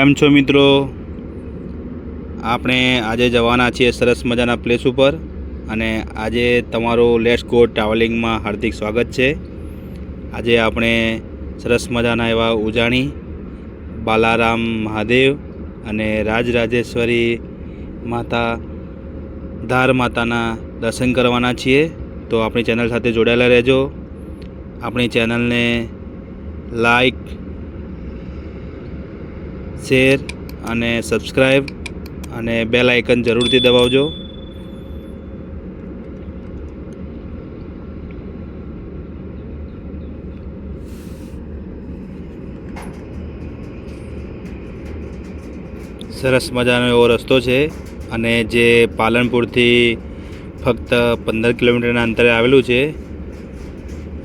કેમ છો મિત્રો? આપણે આજે જવાના છીએ સરસ મજાના પ્લેસ ઉપર અને આજે તમારું લેટ્સ ગો ટ્રાવેલિંગમાં હાર્દિક સ્વાગત છે. આજે આપણે સરસ મજાના એવા ઉજાણી, બાલારામ મહાદેવ અને રાજરાજેશ્વરી માતા, ધાર માતાના દર્શન કરવાના છીએ. તો આપણી ચેનલ સાથે જોડાયેલા રહેજો. આપણી ચેનલને લાઈક શેર અને સબસ્ક્રાઈબ અને બેલ આઇકન જરૂરથી દબાવજો. સરસ મજાનો એવો રસ્તો છે અને જે પાલનપુરથી ફક્ત પંદર કિલોમીટરના અંતરે આવેલું છે.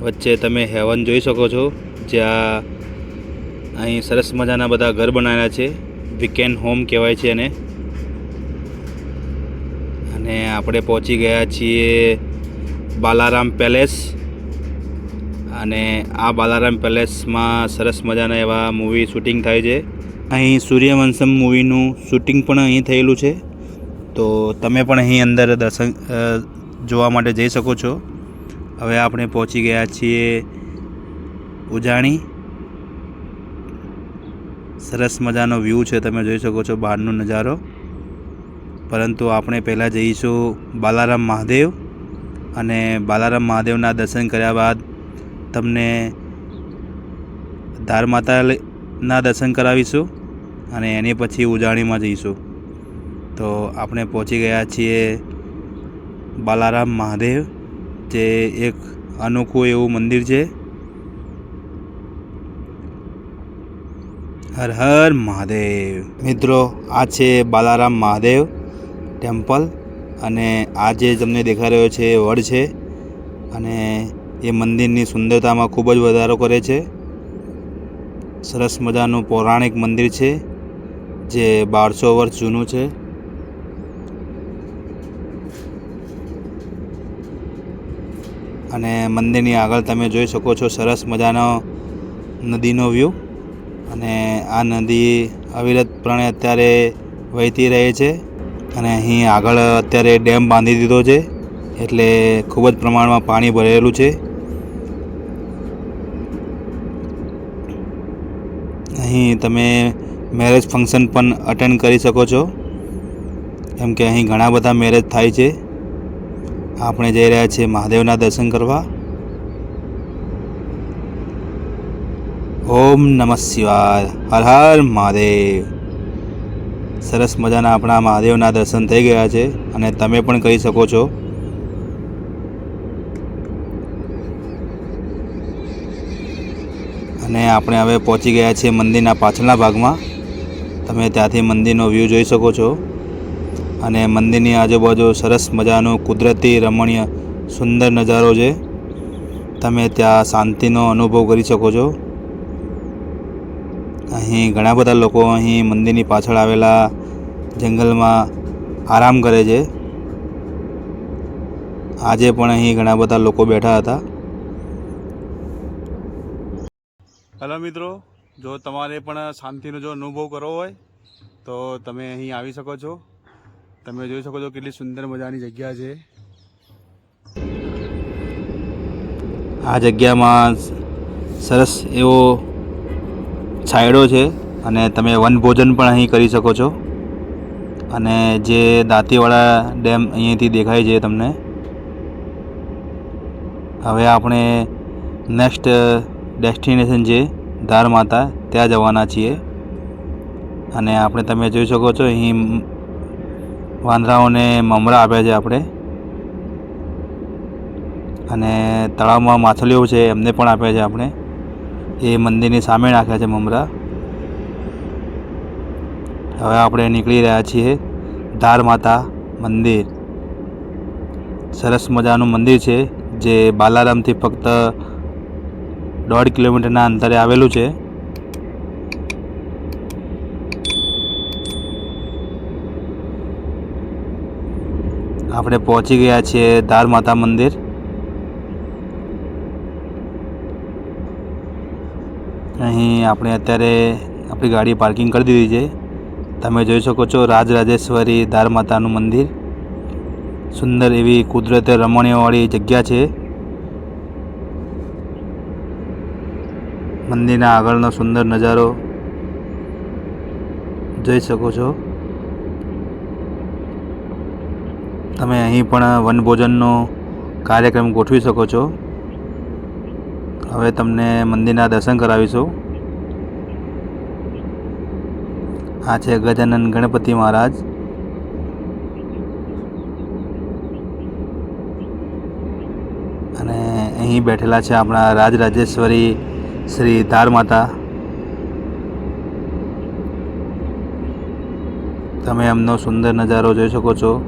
વચ્ચે તમે હેવન જોઈ શકો છો. જ્યાં અહીં સરસ મજાના બધા ઘર બનાવેલા છે. વીકેન્ડ હોમ કહેવાય છે એને. અને આપણે પહોંચી ગયા છીએ બાલારામ પેલેસ. અને આ બાલારામ પેલેસમાં સરસ મજાના એવા મૂવી શૂટિંગ થાય છે. અહીં સૂર્યવંશમ મૂવીનું શૂટિંગ પણ અહીં થયેલું છે. તો તમે પણ અહીં અંદર દર્શન જોવા માટે જઈ શકો છો. હવે આપણે પહોંચી ગયા છીએ ઉજાણી. સરસ મજાનો વ્યૂ છે, તમે જોઈ શકો છો બહારનો નજારો. પરંતુ આપણે પહેલાં જઈશું બાલારામ મહાદેવ અને બાલારામ મહાદેવના દર્શન કર્યા બાદ તમને ધાર માતાના દર્શન કરાવીશું અને એની પછી ઉજાણીમાં જઈશું. તો આપણે પહોંચી ગયા છીએ બાલારામ મહાદેવ, જે એક અનોખું એવું મંદિર છે. હર હર મહાદેવ. મિત્રો, આ છે બાલારામ મહાદેવ ટેમ્પલ અને આ જે તમને દેખાઈ રહ્યો છે એ વડ છે અને એ મંદિરની સુંદરતામાં ખૂબ જ વધારો કરે છે. સરસ મજાનું પૌરાણિક મંદિર છે જે બારસો વર્ષ જૂનું છે. અને મંદિરની આગળ તમે જોઈ શકો છો સરસ મજાનો નદીનો વ્યૂ અને આ નદી અવિરતપણે અત્યારે વહેતી રહે છે અને અહીં આગળ અત્યારે ડેમ બાંધી દીધો છે એટલે ખૂબ જ પ્રમાણમાં પાણી ભરેલું છે. અહીં તમે મેરેજ ફંક્શન પણ અટેન્ડ કરી શકો છો. કેમ કે અહીં ઘણા બધા મેરેજ થાય છે. આપણે જઈ રહ્યા છીએ મહાદેવના દર્શન કરવા. ઓમ નમઃ શિવાય. હર હર મહાદેવ. સરસ મજાના આપણા મહાદેવના દર્શન થઈ ગયા છે અને તમે પણ કરી શકો છો. અને આપણે હવે પહોંચી ગયા છીએ મંદિરના પાછળના ભાગમાં. તમે ત્યાંથી મંદિરનો વ્યૂ જોઈ શકો છો. અને મંદિરની આજુબાજુ સરસ મજાનું કુદરતી રમણીય સુંદર નજારો છે. તમે ત્યાં શાંતિનો અનુભવ કરી શકો છો. અહીં ઘણા બધા લોકો અહીં મંદિરની પાછળ આવેલા જંગલમાં આરામ કરે છે. આજે પણ અહીં ઘણા બધા લોકો બેઠા હતા. હેલો મિત્રો જો તમારે પણ શાંતિનો જો અનુભવ કરવો હોય તો તમે અહીં આવી શકો છો. તમે જોઈ શકો છો કેટલી સુંદર મજાની જગ્યા છે. આ જગ્યામાં સરસ એવો છાંયડો છે અને તમે વનભોજન પણ અહીં કરી શકો છો. અને જે દાંતીવાળા ડેમ અહીંયાથી દેખાય છે તમને. હવે આપણે નેક્સ્ટ ડેસ્ટિનેશન છે ધાર માતા, ત્યાં જવાના છીએ. અને આપણે તમે જોઈ શકો છો, અહીં વાંદરાઓને મમરા આપ્યા છે આપણે. અને તળાવમાં માછલીઓ છે, એમને પણ આપ્યા છે આપણે. એ મંદિરની સામે નાખ્યા છે મમરા હવે આપણે નીકળી રહ્યા છીએ ધાર માતા મંદિર. સરસ મજાનું મંદિર છે, જે બાલારામથી ફક્ત દોઢ કિલોમીટરના અંતરે આવેલું છે. આપણે પહોંચી ગયા છીએ ધાર માતા મંદિર. અહીં આપણે અત્યારે આપણી ગાડી પાર્કિંગ કરી દીધી છે. તમે જોઈ શકો છો રાજરાજેશ્વરી માતાનું મંદિર. સુંદર એવી કુદરતે રમણીયવાળી જગ્યા છે. મંદિરના આગળનો સુંદર નજારો જોઈ શકો છો. તમે અહીં પણ વનભોજનનો કાર્યક્રમ ગોઠવી શકો છો. હવે તમને મંદિરના દર્શન કરાવીશું. આ છે ગજાનન ગણપતિ મહારાજ. અને અહીં બેઠેલા છે આપણા રાજરાજેશ્વરી શ્રી ધાર માતા તમે એમનો સુંદર નજારો જોઈ શકો છો.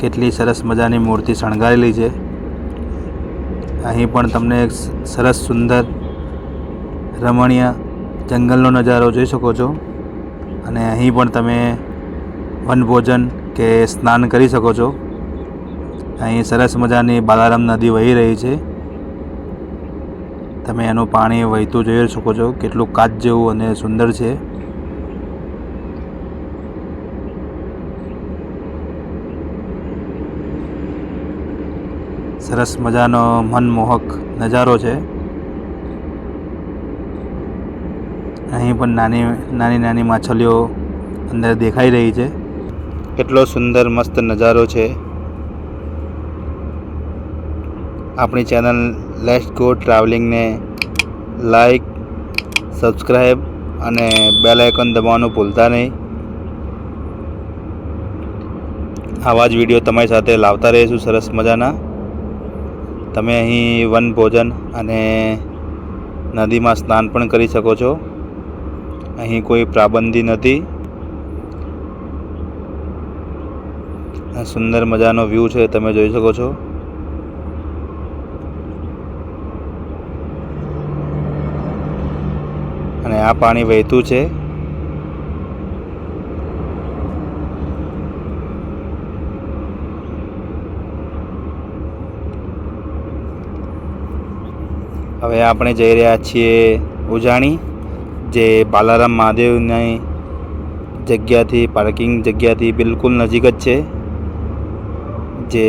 કેટલી સરસ મજાની મૂર્તિ શણગારેલી છે. અહીં પણ તમને એક સરસ સુંદર રમણીય જંગલનો નજારો જોઈ શકો છો. અને અહીં પણ તમે વનભોજન કે સ્નાન કરી શકો છો. અહીં સરસ મજાની બાલારામ નદી વહી રહી છે. તમે એનું પાણી વહેતું જોઈ શકો છો. કેટલું કાચ જેવું અને સુંદર છે. સરસ મજાનો મનમોહક નજારો છે. અહીં પણ નાની નાની નાની માછલીઓ અંદર દેખાઈ રહી છે. કેટલો સુંદર, મસ્ત નજારો છે. આપણી ચેનલ લેટ્સ ગો ટ્રાવેલિંગને લાઈક સબસ્ક્રાઈબ અને બેલ આઇકન દબાવવાનું ભૂલતા નહીં. આવા જ વીડિયો તમારી સાથે લાવતા રહીશું સરસ મજાના. તમે અહીં વન ભોજન અને નદીમાં સ્નાન પણ કરી શકો છો. અહીં કોઈ પ્રાબંધી નથી. સુંદર મજાનો વ્યૂ છે, તમે જોઈ શકો છો. અને આ પાણી વહેતું છે. હવે આપણે જઈ રહ્યા છીએ ઉજાણી, જે બાલારામ મહાદેવની જગ્યાથી પાર્કિંગ જગ્યાથી બિલકુલ નજીક જ છે. જે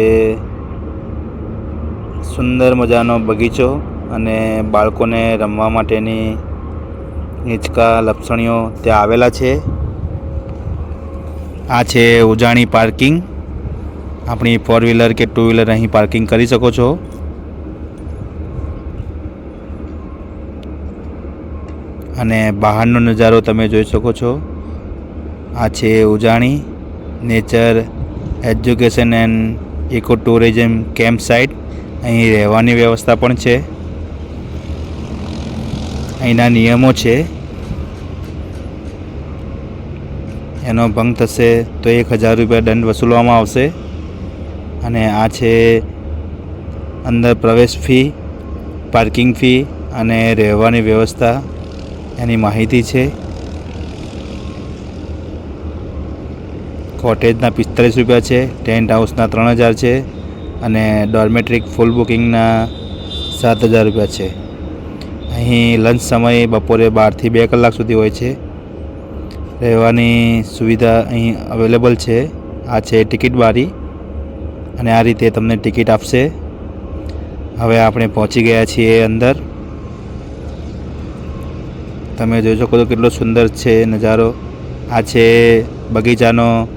સુંદર મજાનો બગીચો અને બાળકોને રમવા માટેની હિંચકા લપસણીઓ ત્યાં આવેલા છે. આ છે ઉજાણી પાર્કિંગ આપણી ફોર વ્હીલર કે ટુ વ્હીલર અહીં પાર્કિંગ કરી શકો છો. અને બહારનો નજારો તમે જોઈ શકો છો. આ છે Ujani nature education and eco tourism camp site. અહીં રહેવાની વ્યવસ્થા પણ છે. અહીંના નિયમો છે. એનો ભંગ થશે તો એક હજાર રૂપિયા દંડ વસૂલવામાં આવશે. અને આ છે અંદર પ્રવેશ ફી, પાર્કિંગ ફી અને રહેવાની વ્યવસ્થા. એની માહિતી છે. કોટેજના પિસ્તાલીસ રૂપિયા છે, ટેન્ટ હાઉસના ત્રણ હજાર છે અને ડોર્મેટ્રિક ફૂલ બુકિંગના સાત હજાર રૂપિયા છે. અહીં લંચ સમય બપોરે બારથી બે કલાક સુધી હોય છે. રહેવાની સુવિધા અહીં અવેલેબલ છે. આ છે ટિકિટ બારી અને આ રીતે તમને ટિકિટ આપશે. હવે આપણે પહોંચી ગયા છીએ અંદર. તમે જોઈ શકો તો કેટલો સુંદર છે નજારો. આ છે બગીચાનો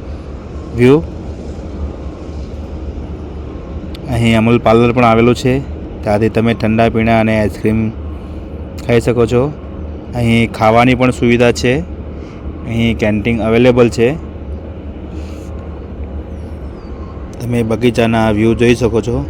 વ્યૂ અહીં અમૂલ પાર્લર પણ આવેલું છે. ત્યાંથી તમે ઠંડા પીણા અને આઈસ્ક્રીમ ખાઈ શકો છો. અહીં ખાવાની પણ સુવિધા છે. અહીં કેન્ટીન અવેલેબલ છે. તમે બગીચાના વ્યૂ જોઈ શકો છો.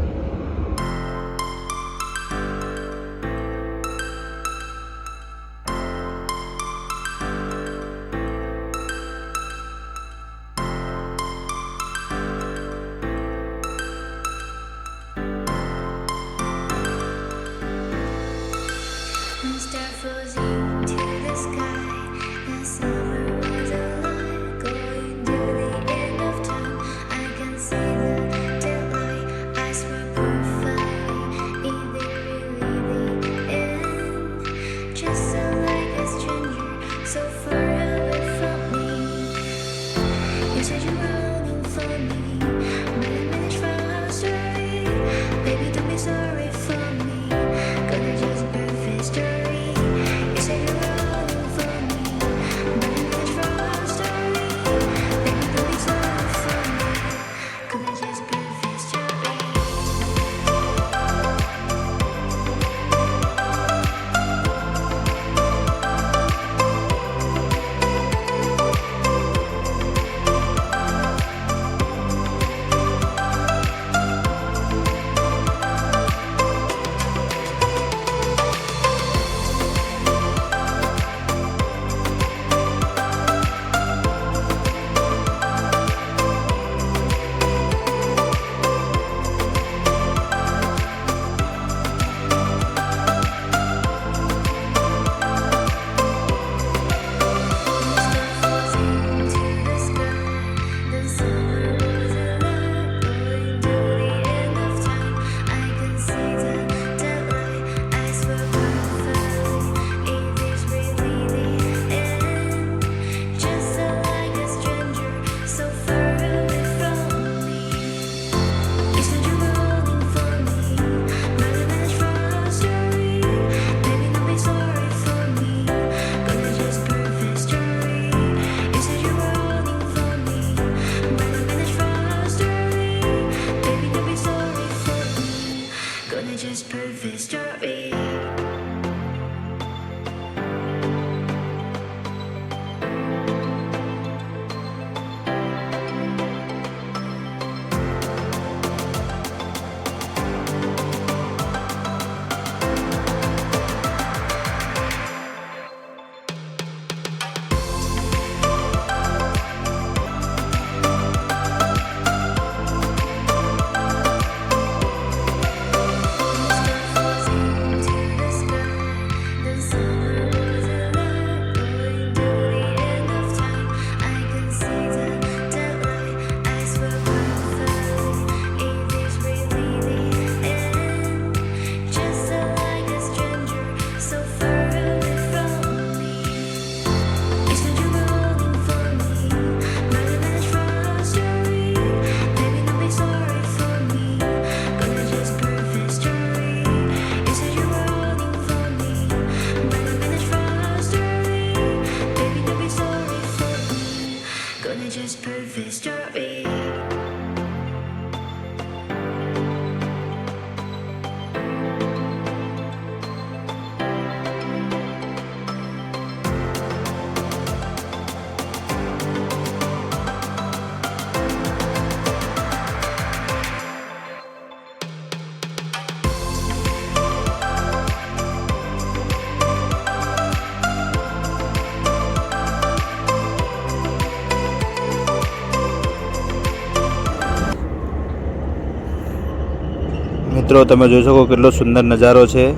મિત્રો, તમે જોઈ શકો કેટલો સુંદર નજારો છે.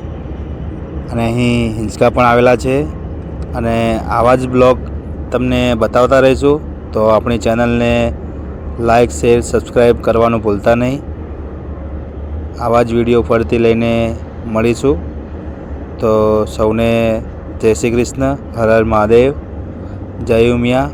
અને અહીં હિંચકા પણ આવેલા છે. અને આવા જ બ્લોગ તમને બતાવતા રહીશું. તો આપણી ચેનલને લાઈક, શેર સબસ્ક્રાઈબ કરવાનું ભૂલતા નહીં. આવા જ વીડિયો ફરીથી લઈને મળીશું. તો સૌને જય શ્રી કૃષ્ણ. હર હર મહાદેવ. જય ઉમિયા.